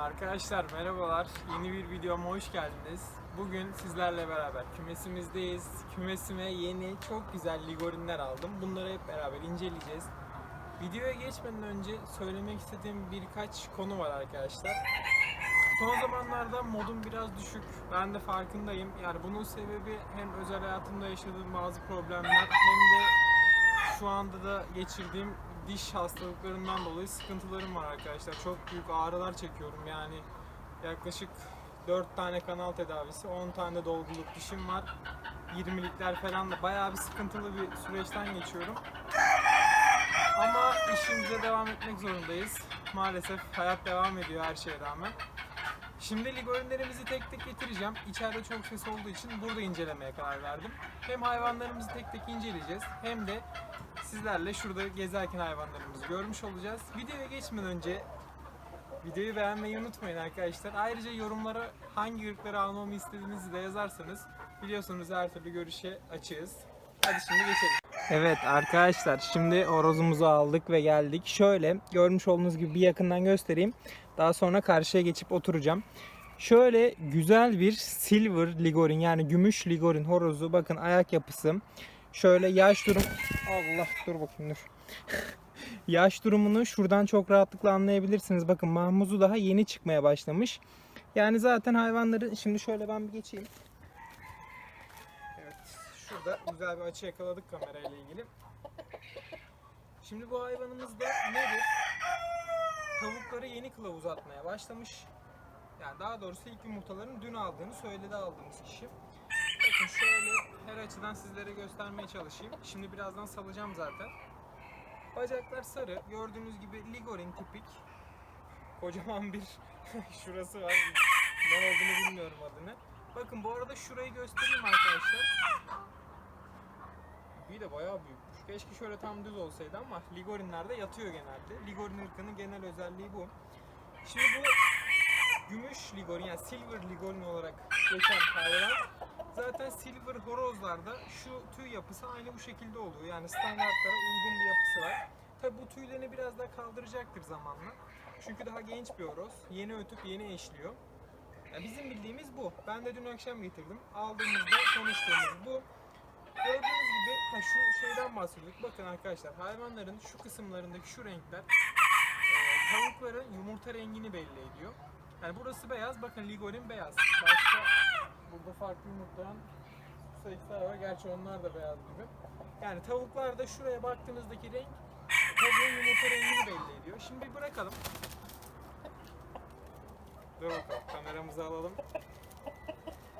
Arkadaşlar merhabalar. Yeni bir videoma hoş geldiniz. Bugün sizlerle beraber kümesimizdeyiz. Kümesime yeni çok güzel ligorinler aldım. Bunları hep beraber inceleyeceğiz. Videoya geçmeden önce söylemek istediğim birkaç konu var arkadaşlar. Son zamanlarda modum biraz düşük. Ben de farkındayım. Yani bunun sebebi hem özel hayatımda yaşadığım bazı problemler hem de şu anda da geçirdiğim diş hastalıklarından dolayı sıkıntılarım var arkadaşlar. Çok büyük ağrılar çekiyorum. Yani yaklaşık 4 tane kanal tedavisi, 10 tane dolguluk dişim var. 20'likler falan da bayağı bir sıkıntılı bir süreçten geçiyorum. Ama işimize devam etmek zorundayız. Maalesef hayat devam ediyor her şeye rağmen. Şimdi ligorinlerimizi tek tek getireceğim. İçeride çok ses olduğu için burada incelemeye karar verdim. Hem hayvanlarımızı tek tek inceleyeceğiz hem de sizlerle şurada gezerken hayvanlarımızı görmüş olacağız. Videoya geçmeden önce videoyu beğenmeyi unutmayın arkadaşlar. Ayrıca yorumlara hangi ırkları almamı istediğinizi de yazarsanız biliyorsunuz her türlü görüşe açığız. Hadi şimdi geçelim. Evet arkadaşlar şimdi horozumuzu aldık ve geldik. Şöyle görmüş olduğunuz gibi bir yakından göstereyim. Daha sonra karşıya geçip oturacağım. Şöyle güzel bir silver ligorin yani gümüş ligorin horozu. Bakın ayak yapısı. Şöyle yaş durum... Allah dur bakayım dur. yaş durumunu şuradan çok rahatlıkla anlayabilirsiniz. Bakın mahmuzu daha yeni çıkmaya başlamış. Yani zaten hayvanların... Şimdi şöyle ben bir geçeyim. Evet şurada güzel bir açı yakaladık kamerayla ilgili. Şimdi bu hayvanımız da nedir? Tavukları yeni kılavuz atmaya başlamış. Yani daha doğrusu ilk yumurtalarını dün aldığını söyledi aldığımız kişi. Bakın şöyle açıdan sizlere göstermeye çalışayım. Şimdi birazdan salacağım zaten. Bacaklar sarı. Gördüğünüz gibi ligorin tipik. Kocaman bir şurası var. Ne olduğunu bilmiyorum adını. Bakın bu arada şurayı göstereyim arkadaşlar. Bir de bayağı büyükmüş. Keşke şöyle tam düz olsaydı ama ligorinlerde yatıyor genelde. Ligorin ırkının genel özelliği bu. Şimdi bu gümüş ligorin yani silver ligorin olarak geçen hayvan zaten silver horozlarda şu tüy yapısı aynı bu şekilde oluyor. Yani standartlara uygun bir yapısı var. Tabi bu tüylerini biraz daha kaldıracaktır zamanla. Çünkü daha genç bir horoz. Yeni ötüp yeni eşliyor. Yani bizim bildiğimiz bu. Ben de dün akşam getirdim. Aldığımızda konuştuğumuz bu. Gördüğünüz gibi ha şu şeyden bahsediyorduk. Bakın arkadaşlar hayvanların şu kısımlarındaki şu renkler e, tavukların yumurta rengini belli ediyor. Yani burası beyaz. Bakın ligorin beyaz. Başka burada farklı yumurtlayan seksler var. Gerçi onlar da beyaz gibi. Yani tavuklarda şuraya baktığınızdaki renk tavuğun yumurta rengini belli ediyor. Şimdi bırakalım. Dur bakalım kameramızı alalım.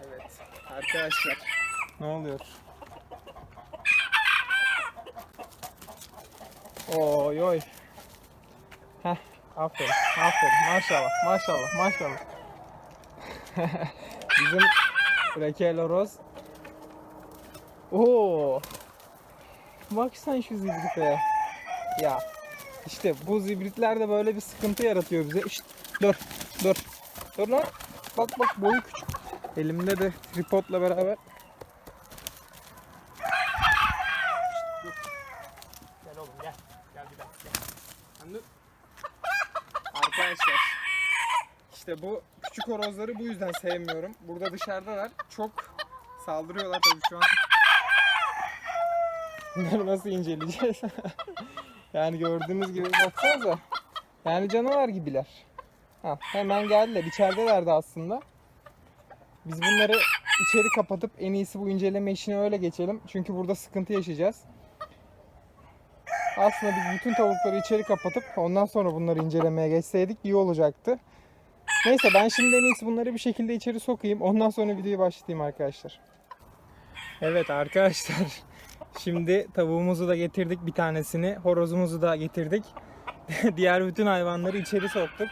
Evet arkadaşlar ne oluyor? Oy oy. Heh, aferin, aferin. Maşallah, maşallah, maşallah. Bizim Raquel Oroz. Oo. Bak sen şu zibrite. Ya. İşte bu zibritler de böyle bir sıkıntı yaratıyor bize. Şşt, dur, dur. Dur lan. Bak bak boyu küçük. Elimde de tripodla beraber. Gel oğlum gel. Gel bir dakika. Dur. Arkadaşlar. İşte bu küçük horozları bu yüzden sevmiyorum. Burada dışarıdalar. Çok saldırıyorlar tabii şu an. Bunları nasıl inceleyeceğiz? yani gördüğünüz gibi baksanıza. Yani canavar gibiler. Ha, hemen geldiler. İçeridelerdi aslında. Biz bunları içeri kapatıp en iyisi bu inceleme işine öyle geçelim. Çünkü burada sıkıntı yaşayacağız. Aslında biz bütün tavukları içeri kapatıp ondan sonra bunları incelemeye geçseydik iyi olacaktı. Neyse ben şimdi en iyisi bunları bir şekilde içeri sokayım. Ondan sonra videoyu başlatayım arkadaşlar. Evet arkadaşlar. Şimdi tavuğumuzu da getirdik bir tanesini. Horozumuzu da getirdik. Diğer bütün hayvanları içeri soktuk.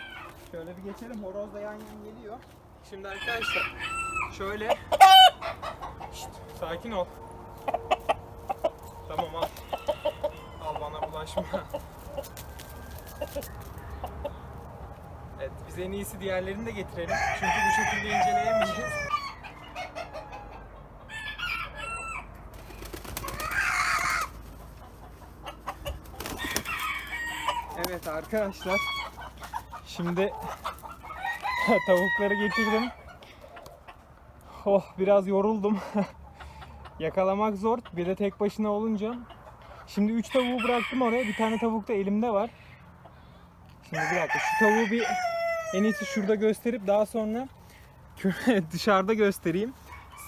Şöyle bir geçelim. Horoz da yan yan geliyor. Şimdi arkadaşlar şöyle Şşt, sakin ol. Tamam al. Al bana bulaşma. Evet biz en iyisi diğerlerini de getirelim. Çünkü bu şekilde inceleyemeyeceğiz. Evet arkadaşlar. Şimdi Tavukları getirdim. Oh biraz yoruldum. Yakalamak zor. Bir de tek başına olunca. Şimdi 3 tavuğu bıraktım oraya. Bir tane tavuk da elimde var. Şimdi bir dakika şu tavuğu bir en iyisi şurada gösterip daha sonra dışarıda göstereyim.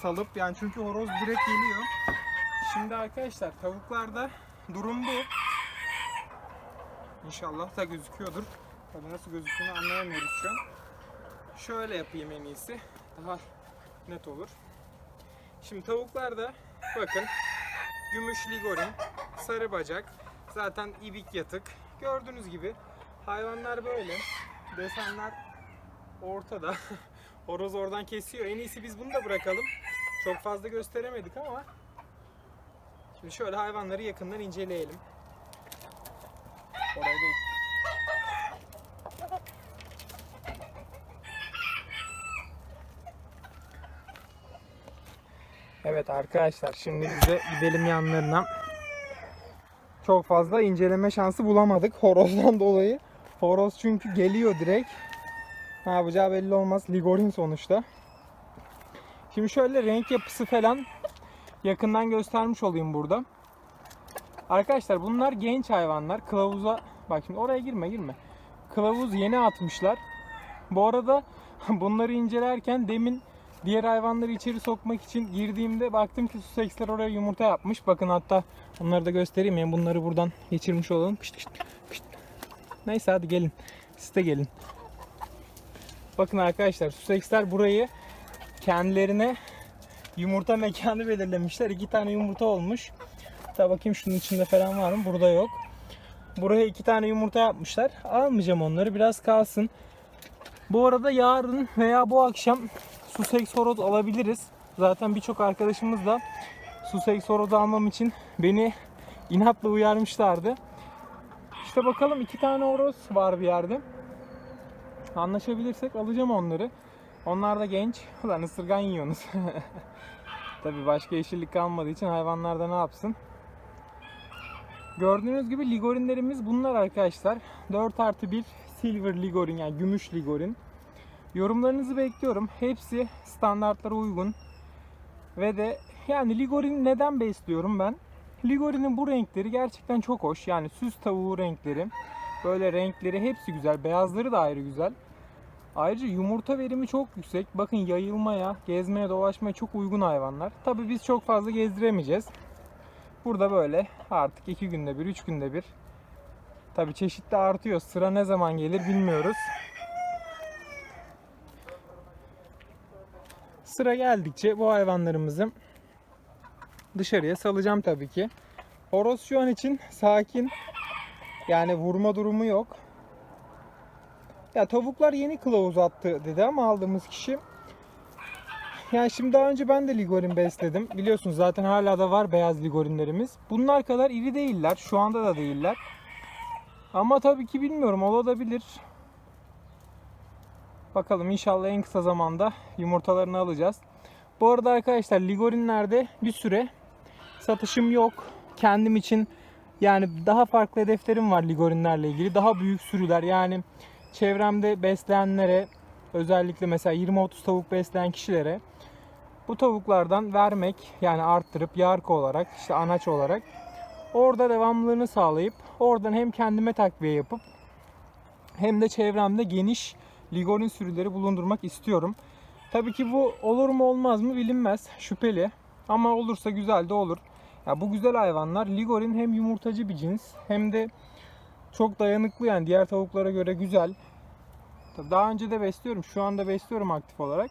Salıp yani çünkü horoz direkt geliyor. Şimdi arkadaşlar tavuklarda durum bu. İnşallah da gözüküyordur. Tabii nasıl gözüktüğünü anlayamıyoruz şu an. Şöyle yapayım en iyisi. Daha net olur. Şimdi tavuklarda bakın gümüş ligorin, sarı bacak, zaten ibik yatık. Gördüğünüz gibi hayvanlar böyle. Desenler ortada. Horoz oradan kesiyor. En iyisi biz bunu da bırakalım. Çok fazla gösteremedik ama Şimdi şöyle hayvanları yakından inceleyelim. Oraya değil. Evet arkadaşlar şimdi bize gidelim yanlarına. Çok fazla inceleme şansı bulamadık horozdan dolayı. Horoz çünkü geliyor direkt. Ne yapacağı belli olmaz. Ligorin sonuçta. Şimdi şöyle renk yapısı falan yakından göstermiş olayım burada. Arkadaşlar bunlar genç hayvanlar. Kılavuza bak şimdi oraya girme girme. Kılavuz yeni atmışlar. Bu arada bunları incelerken demin diğer hayvanları içeri sokmak için girdiğimde baktım ki Sussex'ler oraya yumurta yapmış. Bakın hatta onları da göstereyim. Yani bunları buradan geçirmiş olalım. Kışt, kışt, kışt. Neyse hadi gelin. Siz de gelin. Bakın arkadaşlar Sussex'ler burayı kendilerine yumurta mekanı belirlemişler. İki tane yumurta olmuş. Hatta bakayım şunun içinde falan var mı? Burada yok. Buraya iki tane yumurta yapmışlar. Almayacağım onları. Biraz kalsın. Bu arada yarın veya bu akşam Sussex horoz alabiliriz. Zaten birçok arkadaşımız da Sussex horoz almam için beni inatla uyarmışlardı. İşte bakalım iki tane horoz var bir yerde. Anlaşabilirsek alacağım onları. Onlar da genç. Ulan ısırgan yiyorsunuz. Tabi başka yeşillik kalmadığı için hayvanlar da ne yapsın? Gördüğünüz gibi ligorinlerimiz bunlar arkadaşlar. 4 artı 1 silver ligorin yani gümüş ligorin. Yorumlarınızı bekliyorum. Hepsi standartlara uygun. Ve de yani ligorin neden besliyorum ben? Ligorinin bu renkleri gerçekten çok hoş. Yani süs tavuğu renkleri. Böyle renkleri hepsi güzel. Beyazları da ayrı güzel. Ayrıca yumurta verimi çok yüksek. Bakın yayılmaya, gezmeye, dolaşmaya çok uygun hayvanlar. Tabi biz çok fazla gezdiremeyeceğiz. Burada böyle artık iki günde bir, üç günde bir. Tabi çeşit de artıyor. Sıra ne zaman gelir bilmiyoruz. Sıra geldikçe bu hayvanlarımızı dışarıya salacağım tabii ki. Horoz şu an için sakin. Yani vurma durumu yok. Ya tavuklar yeni kılavuz attı dedi ama aldığımız kişi. Yani şimdi daha önce ben de ligorin besledim. Biliyorsunuz zaten hala da var beyaz ligorinlerimiz. Bunlar kadar iri değiller. Şu anda da değiller. Ama tabii ki bilmiyorum olabilir. Bakalım inşallah en kısa zamanda yumurtalarını alacağız. Bu arada arkadaşlar ligorinlerde bir süre satışım yok. Kendim için yani daha farklı hedeflerim var ligorinlerle ilgili. Daha büyük sürüler yani çevremde besleyenlere özellikle mesela 20-30 tavuk besleyen kişilere bu tavuklardan vermek yani arttırıp yarka olarak işte anaç olarak orada devamlılığını sağlayıp oradan hem kendime takviye yapıp hem de çevremde geniş ligorin sürüleri bulundurmak istiyorum. Tabii ki bu olur mu olmaz mı bilinmez. Şüpheli. Ama olursa güzel de olur. Ya bu güzel hayvanlar ligorin hem yumurtacı bir cins hem de çok dayanıklı yani diğer tavuklara göre güzel. Daha önce de besliyorum. Şu anda besliyorum aktif olarak.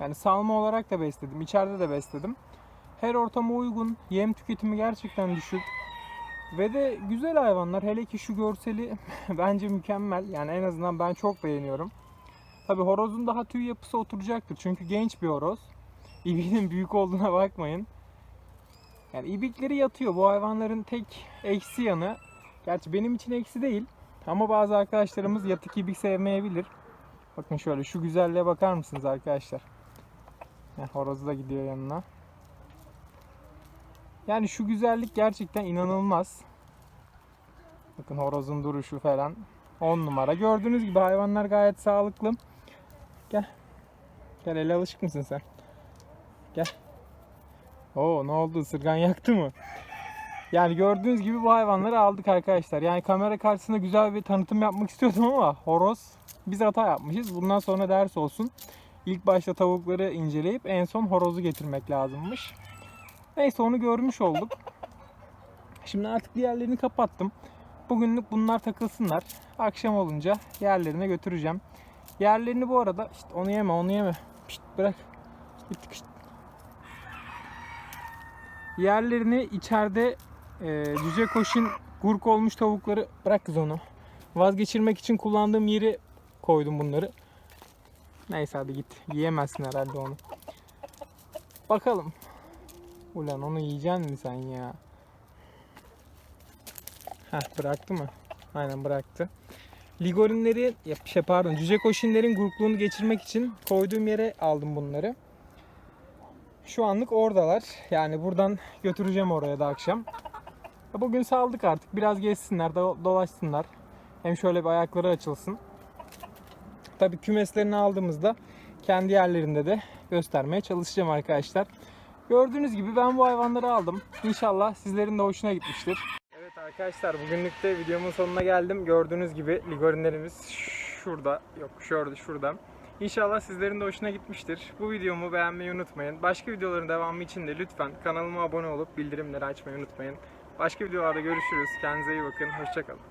Yani salma olarak da besledim. içeride de besledim. Her ortama uygun. Yem tüketimi gerçekten düşük. Ve de güzel hayvanlar. Hele ki şu görseli bence mükemmel. Yani en azından ben çok beğeniyorum. Tabi horozun daha tüy yapısı oturacaktır. Çünkü genç bir horoz. İbiğinin büyük olduğuna bakmayın. Yani ibikleri yatıyor. Bu hayvanların tek eksi yanı. Gerçi benim için eksi değil. Ama bazı arkadaşlarımız yatık ibik sevmeyebilir. Bakın şöyle şu güzelliğe bakar mısınız arkadaşlar? Heh, horozu da gidiyor yanına. Yani şu güzellik gerçekten inanılmaz. Bakın horozun duruşu falan 10 numara. Gördüğünüz gibi hayvanlar gayet sağlıklı. Gel. Gel ele alışık mısın sen? Gel. Oo ne oldu? Isırgan yaktı mı? Yani gördüğünüz gibi bu hayvanları aldık arkadaşlar. Yani kamera karşısında güzel bir tanıtım yapmak istiyordum ama horoz biz hata yapmışız. Bundan sonra ders olsun. İlk başta tavukları inceleyip en son horozu getirmek lazımmış. Neyse onu görmüş olduk. Şimdi artık diğerlerini kapattım. Bugünlük bunlar takılsınlar. Akşam olunca yerlerine götüreceğim. Yerlerini bu arada işte onu yeme onu yeme. Pişt, bırak. Git, pişt. Yerlerini içeride e, cüce koşun gurk olmuş tavukları bırak kız onu. Vazgeçirmek için kullandığım yeri koydum bunları. Neyse hadi git. Yiyemezsin herhalde onu. Bakalım. Ulan onu yiyeceksin mi sen ya? Heh bıraktı mı? Aynen bıraktı. Ligorinleri, ya şey pardon, cüce koşinlerin gurkluğunu geçirmek için koyduğum yere aldım bunları. Şu anlık oradalar. Yani buradan götüreceğim oraya da akşam. Bugün saldık artık. Biraz gezsinler, do- dolaşsınlar. Hem şöyle bir ayakları açılsın. Tabii kümeslerini aldığımızda kendi yerlerinde de göstermeye çalışacağım arkadaşlar. Gördüğünüz gibi ben bu hayvanları aldım. İnşallah sizlerin de hoşuna gitmiştir. Evet arkadaşlar bugünlük de videomun sonuna geldim. Gördüğünüz gibi ligorinlerimiz şurada. Yok şurada şurada. İnşallah sizlerin de hoşuna gitmiştir. Bu videomu beğenmeyi unutmayın. Başka videoların devamı için de lütfen kanalıma abone olup bildirimleri açmayı unutmayın. Başka videolarda görüşürüz. Kendinize iyi bakın. Hoşçakalın.